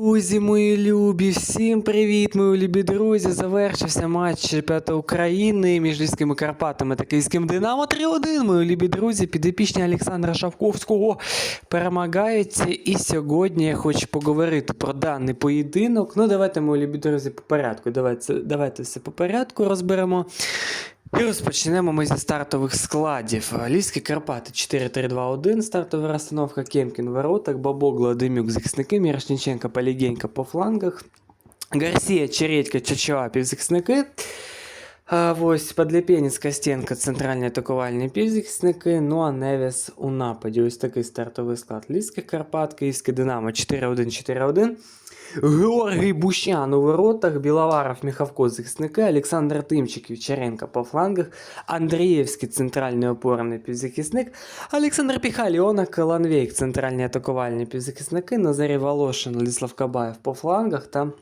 Друзі, мої любі, всім привіт, мої любі друзі. Завершився матч чемпіонату України між Львівськими Карпатами та Київським Динамо 3-1. Мої любі друзі, підопічні Олександра Шавковського перемагають. І сьогодні я хочу поговорити про даний поєдинок. Ну, давайте, мої любі друзі, по порядку. Давайте, давайте все по порядку розберемо. І розпочнемо ми зі стартових складів. Ліски Карпати 4-3-2-1, стартова розстановка Кемкін в воротах, Бабогла, Демюк, захисники, Мірошниченко, Полігенько по флангах, Гарсія, Чередька, Чачуа, півзахисники. А, ось Подліпєніс, Костенко, центральні атакувальні півзахисники, ну а Невіс у нападі. Ось такий стартовий склад. Львівських Карпат, Київське Динамо 4-1-4-1. Георгій Бущан у воротах, Біловаров, Міхавко, захисники, Олександр Тимчик, Вівчаренко по флангах, Андрієвський центральний опорний півзахисник, Олександр Піхаліонок, Ланвейк, центральні атакувальні півзахисники, Назарій Волошин, Ліслав Кабаєв по флангах та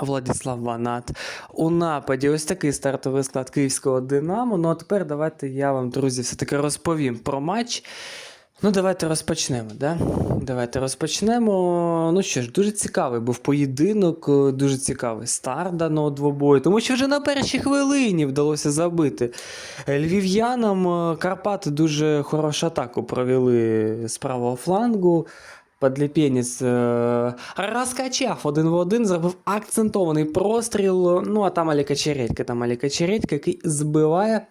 Владислав Ванат у нападі. Ось такий стартовий склад київського Динамо. Ну а тепер давайте я вам, друзі, все-таки розповім про матч. Ну, давайте розпочнемо. Да? Давайте розпочнемо. Ну що ж, дуже цікавий був поєдинок, дуже цікавий старт даного двобою, тому що вже на першій хвилині вдалося забити. Львів'янам Карпати дуже хорошу атаку провели з правого флангу. Подліпєніс е, розкачав один в один, зробив акцентований простріл. Ну, а там Аліка Чередька, там Аліка Чередька, який збиває.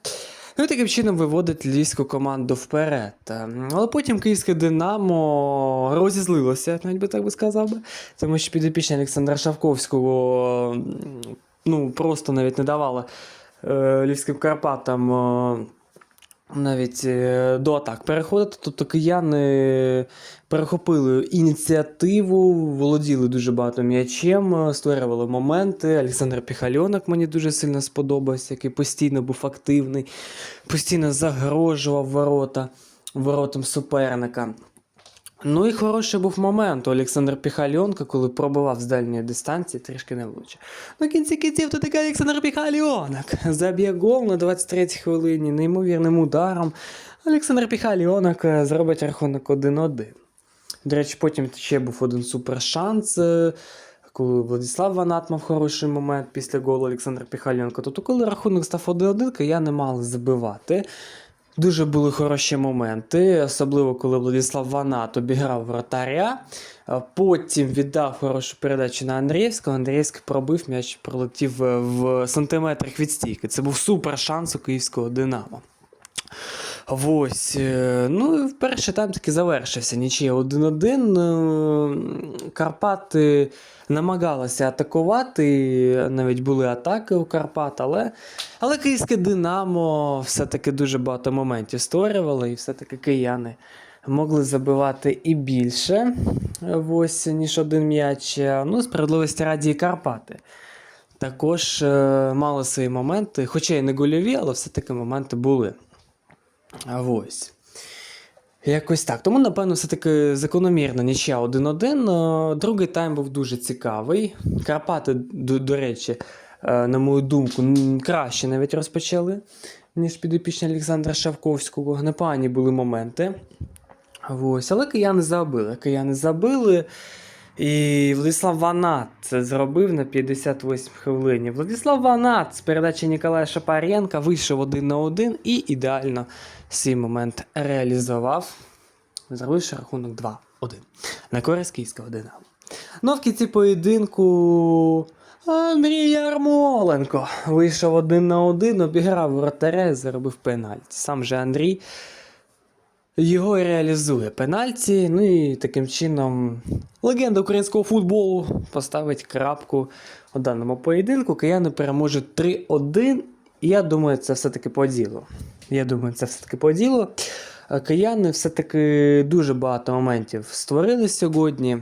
Ну і таким чином виводить львівську команду вперед. Е, Але потім київське Динамо розізлилося, навіть би так би сказав би. Тому що підопічні Олександра Шавковського ну, просто навіть не давали е, львівським Карпатам. Навіть е, до атак переходити. Тобто кияни перехопили ініціативу, володіли дуже багато м'ячем, е, створювали моменти. Олександр Піхальонок мені дуже сильно сподобався, який постійно був активний, постійно загрожував ворота, воротам суперника. Ну і хороший був момент у Олександра Піхальонка, коли пробивав з дальньої дистанції, трішки не влучив. Ну, кінці кінців то такий Олександр Піхальонок. Заб'є гол на 23-й хвилині неймовірним ударом. Олександр Піхальонок е, зробить рахунок 1-1. До речі, потім ще був один супер шанс. е, Коли Владислав Ванат мав хороший момент після голу Олександра Піхальонка, тобто коли рахунок став 1-1, кияни мали забивати. Дуже були хороші моменти, особливо коли Владислав Ванат обіграв вратаря. Потім віддав хорошу передачу на Андрієвського. Андріївський пробив м'яч, пролетів е, в сантиметрах від стійки. Це був супер шанс у київського Динамо. Ось. е, Ну, перший тайм таки завершився. Нічия 1-1. Е, Карпати намагалися атакувати. Навіть були атаки у Карпат, але, але київське Динамо все-таки дуже багато моментів створювало, і все-таки кияни могли забивати і більше, е, ось, ніж один м'яч. Ну, справедливості раді Карпати. Також е, мали свої моменти, хоча й не гольові, але все-таки моменти були. А Ось. Якось так. Тому, напевно, все-таки закономірно нічия 1-1. Е, Другий тайм був дуже цікавий. Карпати, до, до речі, е, на мою думку, краще навіть розпочали, ніж підопічні Олександра Шавковського. Непогані були моменти. Ось. Але кияни забили. Кияни забили. І Владислав Ванат це зробив на 58 хвилині. Владислав Ванат з передачі Ніколая Шапаренка вийшов один на один і ідеально свій момент реалізував, зробивши рахунок 2-1 на користь київського Динамо. Ну, в кінці поєдинку Андрій Ярмоленко вийшов один на один, обіграв вратаря і заробив пенальті. Сам же Андрій його реалізує пенальті. Ну і таким чином легенда українського футболу поставить крапку у даному поєдинку. Кияни переможуть 3-1. Я думаю, це все-таки по ділу. Я думаю, це все-таки по ділу. Е, Кияни все-таки дуже багато моментів створили сьогодні.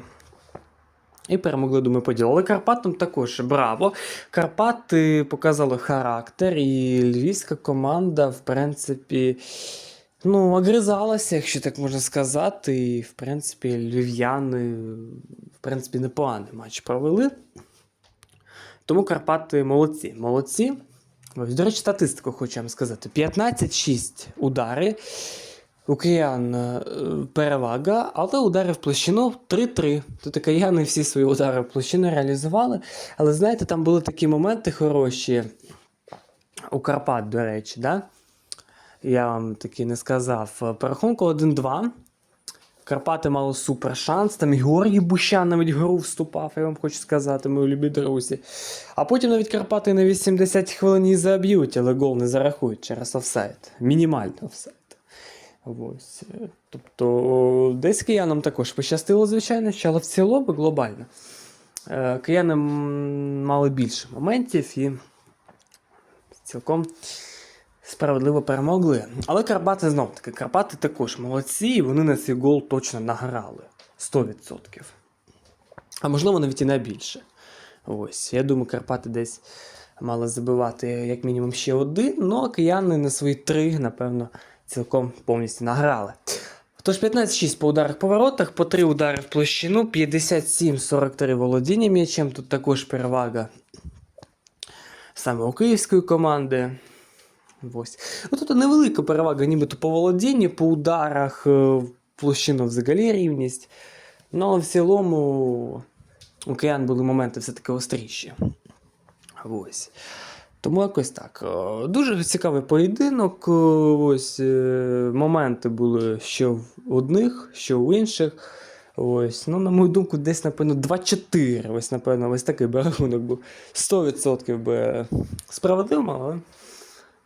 І перемогли, думаю, по ділу. Але Карпатам також браво. Карпати показали характер, і львівська команда, в принципі, ну, огризалася, якщо так можна сказати. І, в принципі, львів'яни, в принципі, непоганий матч провели. Тому Карпати молодці. Молодці. Ось, до речі, статистику хочу вам сказати: 15-6 удари. У киян е, перевага, але удари в площину 3-3. Тут кияни всі свої удари в площину реалізували. Але знаєте, там були такі моменти хороші у Карпат, до речі, да? Я вам таки не сказав. По рахунку 1-2. Карпати мали супер шанс. Там Георгій Бущан навіть гру вступав, я вам хочу сказати, мої любі друзі. А потім навіть Карпати на 80 хвилин і заб'ють, але гол не зарахують через офсайд. Мінімальний офсайд. Ось. е, Тобто, десь киянам також пощастило, звичайно, але в цілому глобально. Е, Кияни мали більше моментів і цілком справедливо перемогли. Але Карпати знов таки, Карпати також молодці, і вони на цей гол точно награли. 100%. А можливо, навіть і на більше. Ось. Я думаю, Карпати десь мали забивати як мінімум ще один, ну а кияни на свої три, напевно, цілком повністю награли. Тож 15-6 по ударах по воротах, по 3 удари в площину, 57-43 володіння м'ячем. Тут також перевага саме у київської команди. Ось. Тут невелика перевага, нібито по володінню, по ударах, е, в площину взагалі рівність. Ну, але в цілому у були моменти все-таки остріші. Ось. Тому якось так. Е, Дуже цікавий поєдинок. Е, Ось моменти були що в одних, що в інших. Ось, ну, на мою думку, десь, напевно, 2-4. Ось, напевно, ось такий би рахунок був 100% би справедливим, але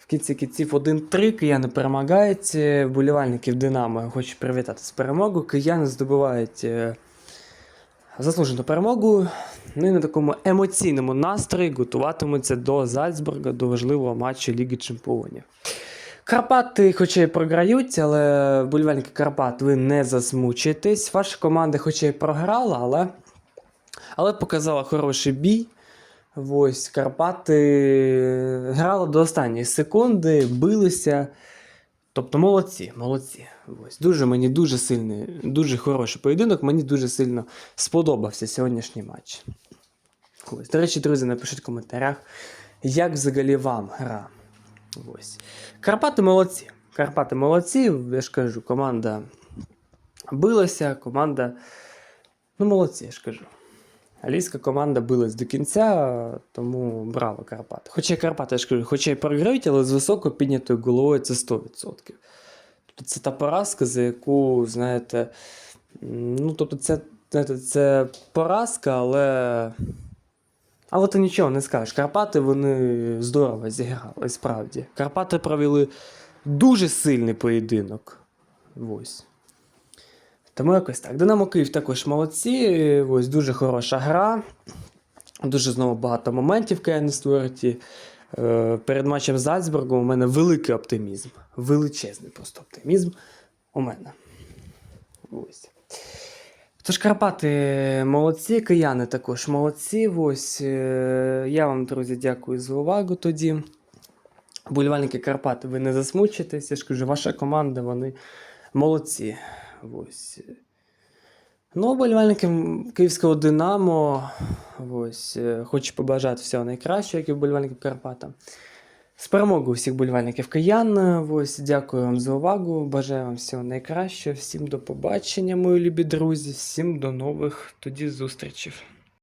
в кінці кінців 1-3 кияни перемагають. Вболівальників Динамо хочу привітати з перемогою. Кияни здобувають е, заслужену перемогу. Ну і на такому емоційному настрої готуватимуться до Зальцбурга, до важливого матчу Ліги Чемпіонів. Карпати, хоча й програють, але вболівальники Карпат, ви не засмучуєтесь. Ваша команда, хоча й програла, але, але показала хороший бій. Ось Карпати грали до останньої секунди, билися. Тобто молодці, молодці. Ось. Дуже мені дуже сильний, дуже хороший поєдинок. Мені дуже сильно сподобався сьогоднішній матч. Ось. До речі, друзі, напишіть в коментарях, як взагалі вам гра. Ось. Карпати молодці. Карпати молодці, я ж кажу, команда билася, команда. Ну, молодці, я ж кажу. Алійська команда билась до кінця, тому браво Карпати. Хоча Карпати, я ж кажу, хоча й програють, але з високо піднятою головою це 100%. Тобто це та поразка, за яку, знаєте, ну, тобто це, знаєте, це поразка, але. Але ти нічого не скажеш. Карпати вони здорово зіграли, справді. Карпати провели дуже сильний поєдинок. Ось. Тому якось так. Динамо Київ також молодці. Ось дуже хороша гра. Дуже знову багато моментів Кияни створюють. Е, Перед матчем з Зальцбургом у мене великий оптимізм. Величезний просто оптимізм у мене. Ось. Тож Карпати молодці, кияни також молодці. Ось. е, Я вам, друзі, дякую за увагу тоді. Болівальники Карпати, ви не засмучитесь. Я ж кажу, ваша команда, вони молодці. Ось. Ну, вболівальникам Київського Динамо. Ось. е, Хочу побажати всього найкращого, як і вболівальників Карпата. З перемогою всіх болівальників киян. Ось, дякую вам за увагу. Бажаю вам всього найкращого. Всім до побачення, мої любі друзі. Всім до нових тоді зустрічей.